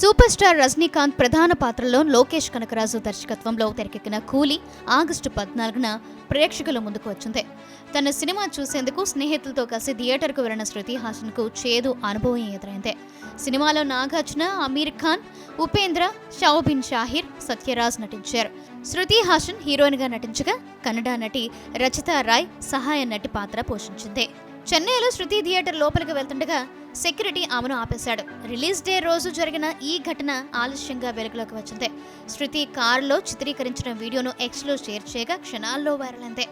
Super star Rajinikanth ప్రధాన పాత్రలో లోకేష్ కనకరాజు దర్శకత్వంలో తెరకెక్కిన కూలీ ఆగస్టు పద్నాలుగున ప్రేక్షకుల ముందుకు వచ్చింది. తన సినిమా చూసేందుకు స్నేహితులతో కలిసి థియేటర్కు వెళ్ళిన శృతి హాసన్కు చేదు అనుభవం ఎదురైంది. సినిమాలో నాగార్జున అమీర్ ఖాన్ ఉపేంద్ర షౌబిన్ షాహిర్ సత్యరాజ్ నటించారు. శృతి హాసన్ హీరోయిన్గా నటించగా కన్నడ నటి రచిత రాయ్ సహాయ నటి పాత్ర పోషించింది. చెన్నైలో శృతి థియేటర్ లోపలికి వెళ్తుండగా సెక్యూరిటీ ఆమెను ఆపేశాడు. రిలీజ్ డే రోజు జరిగిన ఈ ఘటన ఆలస్యంగా వెలుగులోకి వచ్చింది. శృతి కారులో చిత్రీకరించిన వీడియోను ఎక్స్లో షేర్ చేయగా క్షణాల్లో వైరల్ అయింది.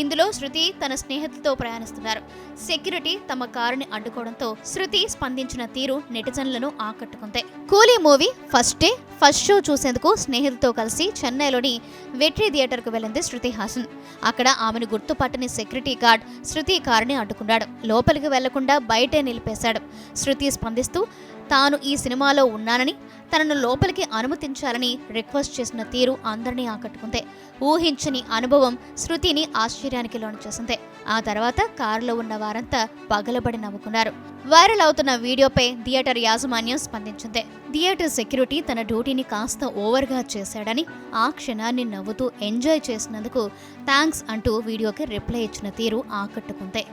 ఇందులో శృతి తన స్నేహితులతో ప్రయాణిస్తున్నారు. సెక్యూరిటీ తమ కారుని అడ్డుకోవడంతో శృతి స్పందించిన తీరు నెటిజన్లను ఆకట్టుకుంది. Coolie movie first day first show చూసేందుకు స్నేహితులతో కలిసి చెన్నైలోని వెట్రీ థియేటర్కు వెళ్ళింది శృతి హాసన్. అక్కడ ఆమెను గుర్తుపట్టని సెక్యూరిటీ గార్డ్ శృతి కారుని అడ్డుకున్నాడు. లోపలికి వెళ్ళకుండా బయటే నిలిపేశాడు. శృతి స్పందిస్తూ తాను ఈ సినిమాలో ఉన్నానని తనను లోపలికి అనుమతించాలని రిక్వెస్ట్ చేసిన తీరు అందరినీ ఆకట్టుకుంది. ఊహించని అనుభవం శృతిని ఆశ్చర్యానికి లోను చేసింది. ఆ తర్వాత కారులో ఉన్న వారంతా పగలబడి నవ్వుకున్నారు. వైరల్ అవుతున్న వీడియోపై థియేటర్ యాజమాన్యం స్పందించింది. థియేటర్ సెక్యూరిటీ తన డ్యూటీని కాస్త ఓవర్గా చేశాడని ఆ క్షణాన్ని నవ్వుతూ ఎంజాయ్ చేసినందుకు థ్యాంక్స్ అంటూ వీడియోకి రిప్లై ఇచ్చిన తీరు ఆకట్టుకుంది.